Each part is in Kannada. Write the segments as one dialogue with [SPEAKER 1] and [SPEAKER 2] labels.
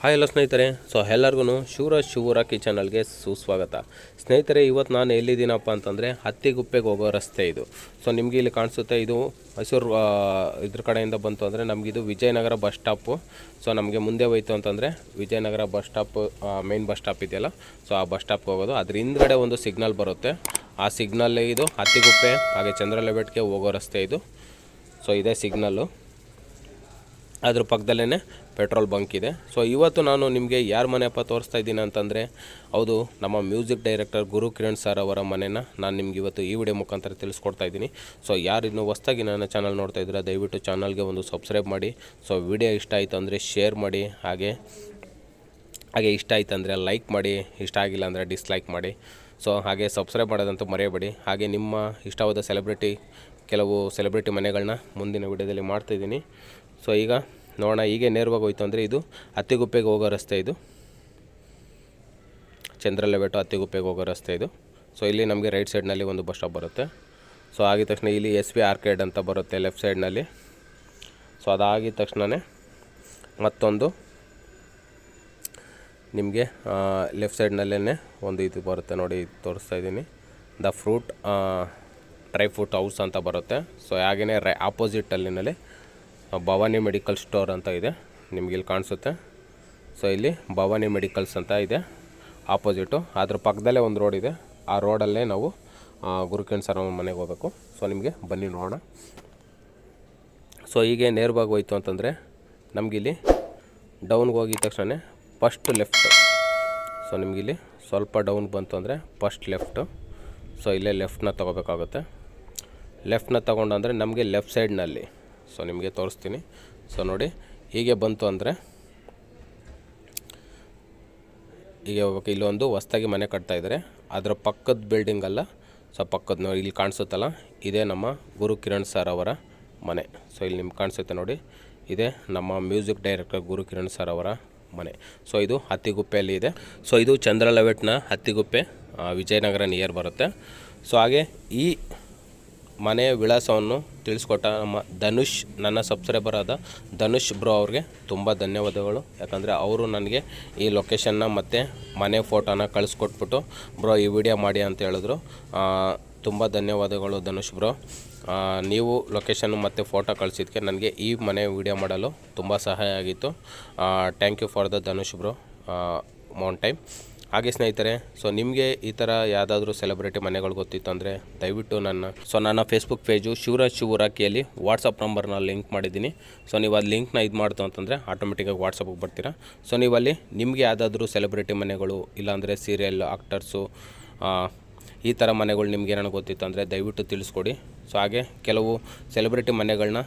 [SPEAKER 1] ಹಾಯ್ ಎಲ್ಲ ಸ್ನೇಹಿತರೆ. ಸೊ ಎಲ್ಲರಿಗೂ ಶಿವರಾಜ್ ಶಿವರಾಕಿ ಚಾನಲ್ಗೆ ಸುಸ್ವಾಗತ. ಸ್ನೇಹಿತರೆ ಇವತ್ತು ನಾನು ಎಲ್ಲಿದ್ದೀನಪ್ಪ ಅಂತಂದರೆ ಹತ್ತಿಗುಪ್ಪೆಗೆ ಹೋಗೋ ರಸ್ತೆ ಇದು. ಸೊ ನಿಮಗೆ ಇಲ್ಲಿ ಕಾಣಿಸುತ್ತೆ, ಇದು ಮೈಸೂರು ಇದ್ರ ಕಡೆಯಿಂದ ಬಂತು ಅಂದರೆ ನಮಗಿದು ವಿಜಯನಗರ ಬಸ್ ಸ್ಟಾಪು. ಸೊ ನಮಗೆ ಮುಂದೆ ಹೋಯ್ತು ಅಂತಂದರೆ Vijayanagar bus stop main bus stop ಇದೆಯಲ್ಲ? ಸೊ ಆ ಬಸ್ ಸ್ಟಾಪ್ಗೆ ಹೋಗೋದು. ಅದ್ರ ಹಿಂದ್ಗಡೆ ಒಂದು ಸಿಗ್ನಲ್ ಬರುತ್ತೆ. ಆ ಸಿಗ್ನಲ್ ಇದು ಹತ್ತಿಗುಪ್ಪೆ, ಹಾಗೆ ಚಂದ್ರಲೆಬೆಟ್ಗೆ ಹೋಗೋ ರಸ್ತೆ ಇದು. ಸೊ ಇದೇ ಸಿಗ್ನಲ್ಲು. ಅದ್ರ ಪಕ್ಕದಲ್ಲೇ ಪೆಟ್ರೋಲ್ ಬಂಕ್ ಇದೆ. ಸೊ ಇವತ್ತು ನಾನು ನಿಮಗೆ ಯಾರ ಮನೆಯಪ್ಪ ತೋರಿಸ್ತಾ ಇದ್ದೀನಿ ಅಂತಂದರೆ, ಹೌದು, ನಮ್ಮ music director Guru Kiran sir ಅವರ ಮನೆನ ನಾನು ನಿಮ್ಗೆ ಇವತ್ತು ಈ ವಿಡಿಯೋ ಮುಖಾಂತರ ತಿಳಿಸ್ಕೊಡ್ತಾ ಇದ್ದೀನಿ. ಸೊ ಯಾರು ಇನ್ನೂ ಹೊಸ್ದಾಗಿ ನನ್ನ ಚಾನಲ್ ನೋಡ್ತಾ ಇದ್ದೀರಾ, ದಯವಿಟ್ಟು ಚಾನಲ್ಗೆ ಒಂದು ಸಬ್ಸ್ಕ್ರೈಬ್ ಮಾಡಿ. ಸೊ ವಿಡಿಯೋ ಇಷ್ಟ ಆಯಿತು ಅಂದರೆ ಶೇರ್ ಮಾಡಿ, ಹಾಗೆ ಹಾಗೆ ಇಷ್ಟ ಆಯ್ತು ಅಂದರೆ ಲೈಕ್ ಮಾಡಿ, ಇಷ್ಟ ಆಗಿಲ್ಲ ಅಂದರೆ ಡಿಸ್ಲೈಕ್ ಮಾಡಿ. ಸೊ ಹಾಗೆ ಸಬ್ಸ್ಕ್ರೈಬ್ ಮಾಡೋದಂತೂ ಮರೆಯಬೇಡಿ. ಹಾಗೆ ನಿಮ್ಮ ಇಷ್ಟವಾದ ಸೆಲೆಬ್ರಿಟಿ ಕೆಲವು ಸೆಲೆಬ್ರಿಟಿ ಮನೆಗಳನ್ನ ಮುಂದಿನ ವಿಡಿಯೋದಲ್ಲಿ ಮಾಡ್ತಾಯಿದ್ದೀನಿ ಸೊ ಈಗ ನೋಡೋಣ, ಹೀಗೆ ನೇರವಾಗಿ ಹೋಯ್ತು ಅಂದರೆ ಇದು ಅತ್ತಿಗುಪ್ಪೆಗೆ ಹೋಗೋ ರಸ್ತೆ ಇದು. ಚಂದ್ರಲೆಬೆಟ್ಟು ಅತ್ತಿಗುಪ್ಪೆಗೆ ಹೋಗೋ ರಸ್ತೆ ಇದು. ಸೊ ಇಲ್ಲಿ ನಮಗೆ ರೈಟ್ ಸೈಡ್ನಲ್ಲಿ ಒಂದು ಬಸ್ ಸ್ಟಾಪ್ ಬರುತ್ತೆ. ಸೊ ಆಗಿದ ತಕ್ಷಣ ಇಲ್ಲಿ ಎಸ್ ವಿ ಆರ್ಕೇಡ್ ಅಂತ ಬರುತ್ತೆ ಲೆಫ್ಟ್ ಸೈಡ್ನಲ್ಲಿ ಸೊ ಅದಾಗಿದ ತಕ್ಷಣವೇ ಮತ್ತೊಂದು ನಿಮಗೆ ಲೆಫ್ಟ್ ಸೈಡ್ನಲ್ಲೇ ಒಂದು ಇದು ಬರುತ್ತೆ ನೋಡಿ, ತೋರಿಸ್ತಾ ಇದ್ದೀನಿ. The fruit dry fruit house ಅಂತ ಬರುತ್ತೆ. ಸೊ ಹಾಗೆಯೇ ರೈ ಆಪೋಸಿಟಲ್ಲಿನಲ್ಲಿ ಭವಾನಿ ಮೆಡಿಕಲ್ ಸ್ಟೋರ್ ಅಂತ ಇದೆ ನಿಮಗೆ ಇಲ್ಲಿ ಕಾಣಿಸುತ್ತೆ. ಸೊ ಇಲ್ಲಿ ಭವಾನಿ ಮೆಡಿಕಲ್ಸ್ ಅಂತ ಇದೆ, ಆಪೋಸಿಟು. ಅದ್ರ ಪಕ್ಕದಲ್ಲೇ ಒಂದು ರೋಡ್ ಇದೆ, ಆ ರೋಡಲ್ಲೇ ನಾವು ಗುರುಕಿಣ್ ಸರ್ ಮನೆಗೆ ಹೋಗಬೇಕು. ಸೊ ನಿಮಗೆ ಬನ್ನಿ ನೋಡೋಣ. ಸೊ ಹೀಗೆ ನೇರವಾಗಿ ಹೋಯ್ತು ಅಂತಂದರೆ, ನಮಗಿಲ್ಲಿ ಡೌನ್ಗೆ ಹೋಗಿದ ತಕ್ಷಣ ಫಸ್ಟ್ ಲೆಫ್ಟ್ ಸೊ ನಿಮಗಿಲ್ಲಿ ಸ್ವಲ್ಪ ಡೌನ್ ಬಂತು ಅಂದರೆ ಫಸ್ಟ್ ಲೆಫ್ಟು ಸೊ ಇಲ್ಲೇ ಲೆಫ್ಟ್ನ ತೊಗೋಬೇಕಾಗುತ್ತೆ. ಲೆಫ್ಟನ್ನ ತೊಗೊಂಡು ಅಂದರೆ ನಮಗೆ ಲೆಫ್ಟ್ ಸೈಡ್ನಲ್ಲಿ ಸೊ ನಿಮಗೆ ತೋರಿಸ್ತೀನಿ. ಸೊ ನೋಡಿ, ಹೀಗೆ ಬಂತು ಅಂದರೆ, ಹೀಗೆ ಹೋಗ್ಬೇಕು. ಇಲ್ಲೊಂದು ಹೊಸ್ದಾಗಿ ಮನೆ ಕಟ್ತಾಯಿದ್ದಾರೆ ಅದರ ಪಕ್ಕದ ಬಿಲ್ಡಿಂಗ್ ಅಲ್ಲ. ಸೊ ಪಕ್ಕದ ನೋಡಿ, ಇಲ್ಲಿ ಕಾಣಿಸುತ್ತಲ್ಲ? ಇದೇ ನಮ್ಮ ಗುರು ಕಿರಣ್ ಸರ್ ಅವರ ಮನೆ. ಸೊ ಇಲ್ಲಿ ನಿಮ್ಗೆ ಕಾಣಿಸುತ್ತೆ ನೋಡಿ. ಇದೇ ನಮ್ಮ music director Guru Kiran sir ಅವರ ಮನೆ. ಸೊ ಇದು ಹತ್ತಿಗುಪ್ಪೆಯಲ್ಲಿ ಇದೆ. ಸೊ ಇದು ಚಂದ್ರಲವೆಟ್ನ ಹತ್ತಿಗುಪ್ಪೆ ವಿಜಯನಗರ ನಿಯರ್ ಬರುತ್ತೆ. ಸೊ ಹಾಗೆ ಈ ಮನೆಯ ವಿಳಾಸವನ್ನು ತಿಳಿಸ್ಕೊಟ್ಟ ನಮ್ಮ ಧನುಷ್, ನನ್ನ ಸಬ್ಸ್ಕ್ರೈಬರ್ ಆದ ಧನುಷ್ ಬ್ರೋ ಅವ್ರಿಗೆ ತುಂಬ ಧನ್ಯವಾದಗಳು. ಯಾಕಂದರೆ ಅವರು ನನಗೆ ಈ ಲೊಕೇಶನ್ನ ಮತ್ತು ಮನೆ ಫೋಟೋನ ಕಳಿಸ್ಕೊಟ್ಬಿಟ್ಟು ಬ್ರೋ ಈ ವಿಡಿಯೋ ಮಾಡಿ ಅಂತ ಹೇಳಿದ್ರು. ತುಂಬ ಧನ್ಯವಾದಗಳು ಧನುಷ್ ಬ್ರೋ ನೀವು ಲೊಕೇಶನ್ ಮತ್ತು ಫೋಟೋ ಕಳಿಸಿದ್ದಕ್ಕೆ ನನಗೆ ಈ ಮನೆ ವಿಡಿಯೋ ಮಾಡಲು ತುಂಬ ಸಹಾಯ ಆಗಿತ್ತು. Thank you for the Dhanush bro ಮೌಂಟೈಮ್ time ಹಾಗೆ ಸ್ನೇಹಿತರೆ ಸೊ ನಿಮಗೆ ಈ ಥರ ಯಾವುದಾದ್ರೂ ಸೆಲೆಬ್ರಿಟಿ ಮನೆಗಳು ಗೊತ್ತಿತ್ತು ಅಂದರೆ ದಯವಿಟ್ಟು ನನ್ನ ಸೊ ನನ್ನ ಫೇಸ್ಬುಕ್ ಪೇಜು ಶಿವರಾಜ್ ಶಿವರಾಕಿಯಲ್ಲಿ ವಾಟ್ಸಪ್ ನಂಬರ್ನ ಲಿಂಕ್ ಮಾಡಿದ್ದೀನಿ. ಸೊ ನೀವು ಅದು ಲಿಂಕ್ನ ಇದು ಮಾಡ್ತು ಅಂತಂದರೆ ಆಟೋಮೆಟಿಕ್ಕಾಗಿ ವಾಟ್ಸಪ್ಗೆ ಬರ್ತೀರಾ. ಸೊ ಅಲ್ಲಿ ನಿಮಗೆ ಯಾವುದಾದ್ರೂ ಸೆಲೆಬ್ರಿಟಿ ಮನೆಗಳು ಇಲ್ಲಾಂದರೆ ಸೀರಿಯಲ್ ಆಕ್ಟರ್ಸು ಈ ಥರ ಮನೆಗಳು ನಿಮ್ಗೆ ಏನಾರು ಗೊತ್ತಿತ್ತು ಅಂದರೆ ದಯವಿಟ್ಟು ತಿಳಿಸ್ಕೊಡಿ. ಸೊ ಹಾಗೆ ಕೆಲವು ಸೆಲೆಬ್ರಿಟಿ ಮನೆಗಳನ್ನ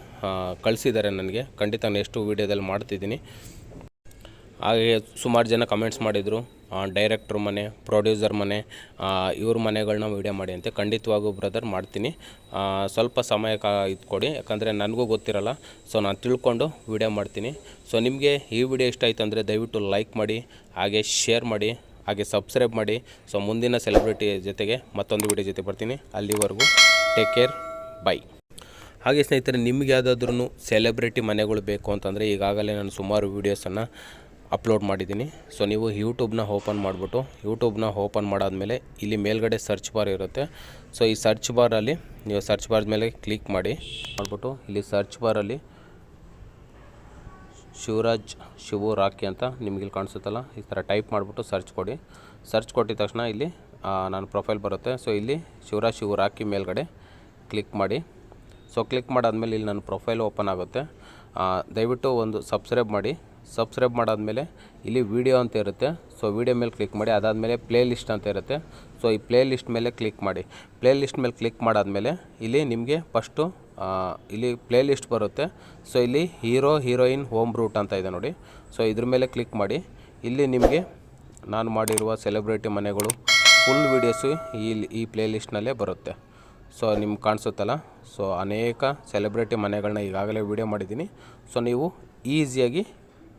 [SPEAKER 1] ಕಳಿಸಿದ್ದಾರೆ ನನಗೆ. ಖಂಡಿತ ನೆಕ್ಸ್ಟು ವೀಡಿಯೋದಲ್ಲಿ ಮಾಡ್ತಿದ್ದೀನಿ. ಹಾಗೆ ಸುಮಾರು ಜನ ಕಮೆಂಟ್ಸ್ ಮಾಡಿದರು. ಡೈರೆಕ್ಟ್ರ್ ಮನೆ ಪ್ರೊಡ್ಯೂಸರ್ ಮನೆ ಇವ್ರ ಮನೆಗಳನ್ನ ವೀಡಿಯೋ ಮಾಡಿ ಅಂತ. ಖಂಡಿತವಾಗೂ ಬ್ರದರ್ ಮಾಡ್ತೀನಿ. ಸ್ವಲ್ಪ ಸಮಯ ಕಾ, ಇದ್ಕೊಡಿ. ಯಾಕಂದರೆ ನನಗೂ ಗೊತ್ತಿರಲ್ಲ. ಸೊ ನಾನು ತಿಳ್ಕೊಂಡು ವೀಡಿಯೋ ಮಾಡ್ತೀನಿ. ಸೊ ನಿಮಗೆ ಈ ವಿಡಿಯೋ ಇಷ್ಟ ಆಯಿತು ಅಂದರೆ ದಯವಿಟ್ಟು ಲೈಕ್ ಮಾಡಿ, ಹಾಗೆ ಶೇರ್ ಮಾಡಿ, ಹಾಗೆ ಸಬ್ಸ್ಕ್ರೈಬ್ ಮಾಡಿ. ಸೊ ಮುಂದಿನ ಸೆಲೆಬ್ರಿಟಿ ಜೊತೆಗೆ ಮತ್ತೊಂದು ವಿಡಿಯೋ ಜೊತೆ ಬರ್ತೀನಿ. ಅಲ್ಲಿವರೆಗೂ ಟೇಕ್ ಕೇರ್ ಬೈ ಹಾಗೆ ಸ್ನೇಹಿತರೆ, ನಿಮ್ಗೆ ಯಾವುದಾದ್ರೂ ಸೆಲೆಬ್ರಿಟಿ ಮನೆಗಳು ಬೇಕು ಅಂತಂದರೆ ಈಗಾಗಲೇ ನಾನು ಸುಮಾರು ವೀಡಿಯೋಸನ್ನು ಅಪ್ಲೋಡ್ ಮಾಡಿದ್ದೀನಿ. ಸೊ ನೀವು ಯೂಟ್ಯೂಬ್ನ ಓಪನ್ ಮಾಡಿಬಿಟ್ಟು ಯೂಟ್ಯೂಬ್ನ ಓಪನ್ ಮಾಡಾದಮೇಲೆ ಇಲ್ಲಿ ಮೇಲ್ಗಡೆ ಸರ್ಚ್ ಬಾರ್ ಇರುತ್ತೆ. ಸೊ ಈ ಸರ್ಚ್ ಬಾರಲ್ಲಿ ನೀವು ಸರ್ಚ್ ಬಾರ್ ಮೇಲೆ ಕ್ಲಿಕ್ ಮಾಡಿ, ಮಾಡಿಬಿಟ್ಟು ಇಲ್ಲಿ ಸರ್ಚ್ ಬಾರಲ್ಲಿ ಶಿವರಾಜ್ ಶಿವು ರಾಕಿ ಅಂತ ನಿಮಗೆ ಇಲ್ಲಿ ಕಾಣಿಸುತ್ತಲ್ಲ, ಈ ಥರ ಟೈಪ್ ಮಾಡಿಬಿಟ್ಟು ಸರ್ಚ್ ಕೊಡಿ. ಸರ್ಚ್ ಕೊಟ್ಟಿದ ತಕ್ಷಣ ಇಲ್ಲಿ ನನ್ನ ಪ್ರೊಫೈಲ್ ಬರುತ್ತೆ. ಸೊ ಇಲ್ಲಿ ಶಿವರಾಜ್ ಶಿವು ರಾಕಿ ಮೇಲ್ಗಡೆ ಕ್ಲಿಕ್ ಮಾಡಿ. ಸೊ ಕ್ಲಿಕ್ ಮಾಡಾದ್ಮೇಲೆ ಇಲ್ಲಿ ನನ್ನ ಪ್ರೊಫೈಲ್ ಓಪನ್ ಆಗುತ್ತೆ. ದಯವಿಟ್ಟು ಒಂದು ಸಬ್ಸ್ಕ್ರೈಬ್ ಮಾಡಿ. ಸಬ್ಸ್ಕ್ರೈಬ್ ಮಾಡಾದಮೇಲೆ ಇಲ್ಲಿ ವಿಡಿಯೋ ಅಂತ ಇರುತ್ತೆ. ಸೊ ವಿಡಿಯೋ ಮೇಲೆ ಕ್ಲಿಕ್ ಮಾಡಿ, ಅದಾದಮೇಲೆ ಪ್ಲೇ ಲಿಸ್ಟ್ ಅಂತ ಇರುತ್ತೆ. ಸೊ ಈ ಪ್ಲೇ ಲಿಸ್ಟ್ ಮೇಲೆ ಕ್ಲಿಕ್ ಮಾಡಿ. ಪ್ಲೇ ಲಿಸ್ಟ್ ಮೇಲೆ ಕ್ಲಿಕ್ ಮಾಡಾದಮೇಲೆ ಇಲ್ಲಿ ನಿಮಗೆ ಫಸ್ಟು ಇಲ್ಲಿ ಪ್ಲೇ ಲಿಸ್ಟ್ ಬರುತ್ತೆ. ಸೊ ಇಲ್ಲಿ ಹೀರೋ, ಹೀರೋಯಿನ್, ಹೋಮ್ ರೂಟ್ ಅಂತ ಇದೆ ನೋಡಿ. ಸೊ ಇದ್ರ ಮೇಲೆ ಕ್ಲಿಕ್ ಮಾಡಿ. ಇಲ್ಲಿ ನಿಮಗೆ ನಾನು ಮಾಡಿರುವ ಸೆಲೆಬ್ರಿಟಿ ಮನೆಗಳು ಫುಲ್ ವೀಡಿಯೋಸು ಈ ಈ ಪ್ಲೇ ಲಿಸ್ಟ್ನಲ್ಲೇ ಬರುತ್ತೆ. ಸೊ ನಿಮ್ಗೆ ಕಾಣಿಸುತ್ತಲ್ಲ? ಸೊ ಅನೇಕ ಸೆಲೆಬ್ರಿಟಿ ಮನೆಗಳನ್ನ ಈಗಾಗಲೇ ವೀಡಿಯೋ ಮಾಡಿದ್ದೀನಿ. ಸೊ ನೀವು ಈಸಿಯಾಗಿ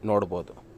[SPEAKER 1] ನೋಡ್ಬೋದು.